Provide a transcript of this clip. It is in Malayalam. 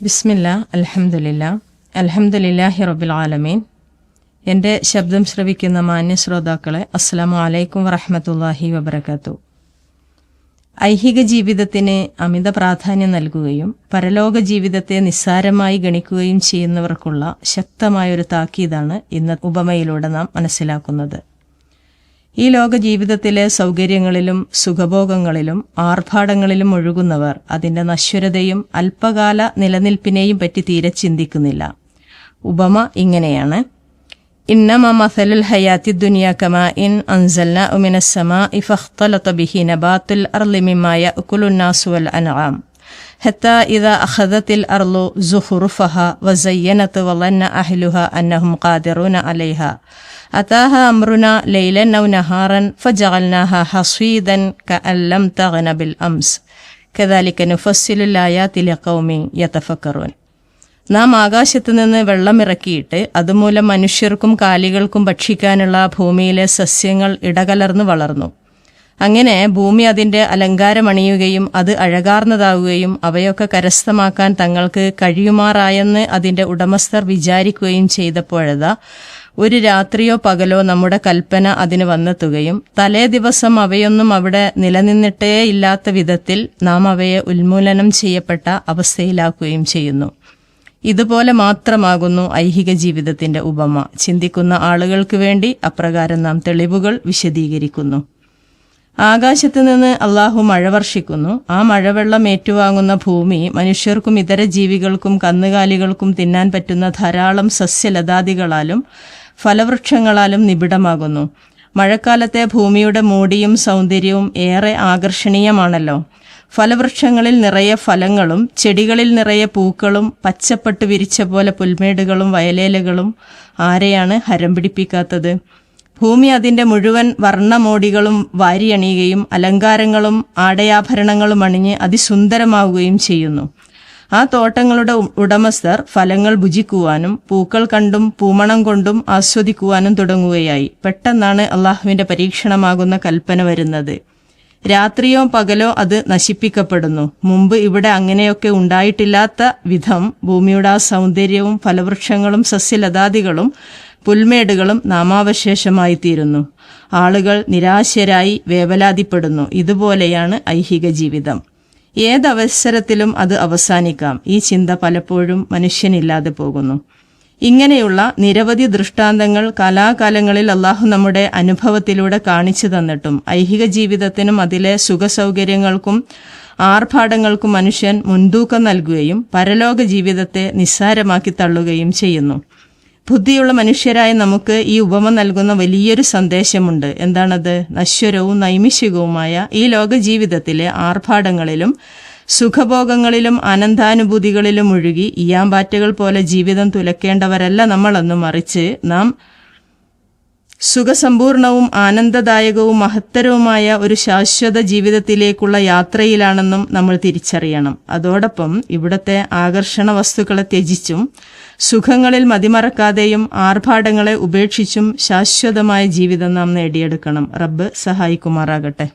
ബിസ്മില്ല അലഹമുല്ല അൽഹംദുലില്ലാഹി റബ്ബിൽ ആലമീൻ. എന്റെ ശബ്ദം ശ്രവിക്കുന്ന മാന്യ ശ്രോതാക്കളെ അസ്സാം വലൈക്കും വറഹമത്തല്ലാഹി വബർക്കാത്തു ഐഹിക ജീവിതത്തിന് അമിത പ്രാധാന്യം നൽകുകയും പരലോക ജീവിതത്തെ നിസ്സാരമായി ഗണിക്കുകയും ചെയ്യുന്നവർക്കുള്ള ശക്തമായൊരു താക്കീതാണ് ഇന്ന് ഉപമയിലൂടെ നാം മനസ്സിലാക്കുന്നത്. ഈ ലോക ജീവിതത്തിലെ സൗകര്യങ്ങളിലും സുഖഭോഗങ്ങളിലും ആർഭാടങ്ങളിലും ഒഴുകുന്നവർ അതിന്റെ നശ്വരതയും അല്പകാല നിലനിൽപ്പിനെയും പറ്റി തീരെ ചിന്തിക്കുന്നില്ല. ഉപമ ഇങ്ങനെയാണ്. ഇന്നമ മസലുൽ ഹയാത്തി ദുനിയ കമാ ഇൻ അൻസൽന ഉമിനസമ ഇഫഖ്തലത ബിഹി നബാത്തുൽ അർലിമിമായ ഉക്കുലുന്നാസുവൽ യഅകുലു ഹത്ത ഇത അഹദത്തിൽ അർലു സുഹുറുഫഹ വസയ്യനത്ത് വലന്ന അഹ്ലുഹ അന്നഹും ഖാദിറൂന അലൈഹ. അതാഹ അമ്രുന ലൈലൻ ഔ നഹാറൻ ഫജഅൽനാഹ ഹസീദൻ കഅല്ലം തഗ്ന ബിൽ അംസ്. കദാലിക നുഫസ്സിലുൽ ആയാതി ലിഖൗമി യതഫക്കറൂൻ. നാം ആകാശത്ത് നിന്ന് വെള്ളമിറക്കിയിട്ട് അതുമൂലം മനുഷ്യർക്കും കാലികൾക്കും ഭക്ഷിക്കാനുള്ള ഭൂമിയിലെ സസ്യങ്ങൾ ഇടകലർന്നു വളർന്നു. അങ്ങനെ ഭൂമി അതിന്റെ അലങ്കാരമണിയുകയും അത് അഴകാർന്നതാവുകയും അവയൊക്കെ കരസ്ഥമാക്കാൻ തങ്ങൾക്ക് കഴിയുമാറായെന്ന് അതിന്റെ ഉടമസ്ഥർ വിചാരിക്കുകയും ചെയ്തപ്പോഴതാ ഒരു രാത്രിയോ പകലോ നമ്മുടെ കൽപ്പന അതിന് വന്നെത്തുകയും തലേ ദിവസം അവയൊന്നും അവിടെ നിലനിന്നിട്ടേ ഇല്ലാത്ത വിധത്തിൽ നാം അവയെ ഉന്മൂലനം ചെയ്യപ്പെട്ട അവസ്ഥയിലാക്കുകയും ചെയ്യുന്നു. ഇതുപോലെ മാത്രമാകുന്നു ഐഹിക ജീവിതത്തിന്റെ ഉപമ. ചിന്തിക്കുന്ന ആളുകൾക്ക് വേണ്ടി അപ്രകാരം നാം തെളിവുകൾ വിശദീകരിക്കുന്നു. ആകാശത്ത് നിന്ന് അള്ളാഹു മഴ വർഷിക്കുന്നു. ആ മഴവെള്ളം ഏറ്റുവാങ്ങുന്ന ഭൂമി മനുഷ്യർക്കും ഇതര ജീവികൾക്കും കന്നുകാലികൾക്കും തിന്നാൻ പറ്റുന്ന ധാരാളം സസ്യലതാദികളാലും ഫലവൃക്ഷങ്ങളാലും നിബിഡമാകുന്നു. മഴക്കാലത്തെ ഭൂമിയുടെ മൂടിയും സൗന്ദര്യവും ഏറെ ആകർഷണീയമാണല്ലോ. ഫലവൃക്ഷങ്ങളിൽ നിറയെ ഫലങ്ങളും ചെടികളിൽ നിറയെ പൂക്കളും പച്ചപ്പട്ട് വിരിച്ച പോലെ പുൽമേടുകളും വയലേലകളും ആരെയാണ് ഹരം പിടിപ്പിക്കാത്തത്? ഭൂമി അതിന്റെ മുഴുവൻ വർണമോടികളും വാരിയണിയുകയും അലങ്കാരങ്ങളും ആടയാഭരണങ്ങളും അണിഞ്ഞ് അതിസുന്ദരമാവുകയും ചെയ്യുന്നു. ആ തോട്ടങ്ങളുടെ ഉടമസ്ഥർ ഫലങ്ങൾ ഭുജിക്കുവാനും പൂക്കൾ കണ്ടും പൂമണം കൊണ്ടും ആസ്വദിക്കുവാനും തുടങ്ങുകയായി. പെട്ടെന്നാണ് അള്ളാഹുവിന്റെ പരീക്ഷണമാകുന്ന കൽപ്പന വരുന്നത്. രാത്രിയോ പകലോ അത് നശിപ്പിക്കപ്പെടുന്നു. മുമ്പ് ഇവിടെ അങ്ങനെയൊക്കെ ഉണ്ടായിട്ടില്ലാത്ത വിധം ഭൂമിയുടെ ആ സൗന്ദര്യവും ഫലവൃക്ഷങ്ങളും സസ്യലതാദികളും പുൽമേടുകളും നാമാവശേഷമായി തീരുന്നു ആളുകൾ നിരാശരായി വേവലാതിപ്പെടുന്നു. ഇതുപോലെയാണ് ഐഹിക ജീവിതം. ഏതവസരത്തിലും അത് അവസാനിക്കാം. ഈ ചിന്ത പലപ്പോഴും മനുഷ്യനില്ലാതെ പോകുന്നു. ഇങ്ങനെയുള്ള നിരവധി ദൃഷ്ടാന്തങ്ങൾ കലാകാലങ്ങളിൽ അള്ളാഹു നമ്മുടെ അനുഭവത്തിലൂടെ കാണിച്ചു തന്നിട്ടും ഐഹിക ജീവിതത്തിനും അതിലെ സുഖസൗകര്യങ്ങൾക്കും ആർഭാടങ്ങൾക്കും മനുഷ്യൻ മുൻതൂക്കം നൽകുകയും പരലോക ജീവിതത്തെ നിസ്സാരമാക്കി തള്ളുകയും ചെയ്യുന്നു. ബുദ്ധിയുള്ള മനുഷ്യരായ നമുക്ക് ഈ ഉപമ നൽകുന്ന വലിയൊരു സന്ദേശമുണ്ട്. എന്താണത്? നശ്വരവും നൈമിഷികവുമായ ഈ ലോക ജീവിതത്തിലെ ആർഭാടങ്ങളിലും സുഖഭോഗങ്ങളിലും ആനന്ദാനുഭൂതികളിലും ഒഴുകി ഇയാമ്പാറ്റകൾ പോലെ ജീവിതം തുലക്കേണ്ടവരല്ല നമ്മളെന്ന് മറിച്ച് നാം സുഖസമ്പൂർണവും ആനന്ദദായകവും മഹത്തരവുമായ ഒരു ശാശ്വത ജീവിതത്തിലേക്കുള്ള യാത്രയിലാണെന്നും നമ്മൾ തിരിച്ചറിയണം. അതോടൊപ്പം ഇവിടത്തെ ആകർഷണ വസ്തുക്കളെ ത്യജിച്ചും സുഖങ്ങളിൽ മതിമറക്കാതെയും ആർഭാടങ്ങളെ ഉപേക്ഷിച്ചും ശാശ്വതമായ ജീവിതം നാം നേടിയെടുക്കണം. റബ്ബ് സഹായിക്കുമാറാകട്ടെ.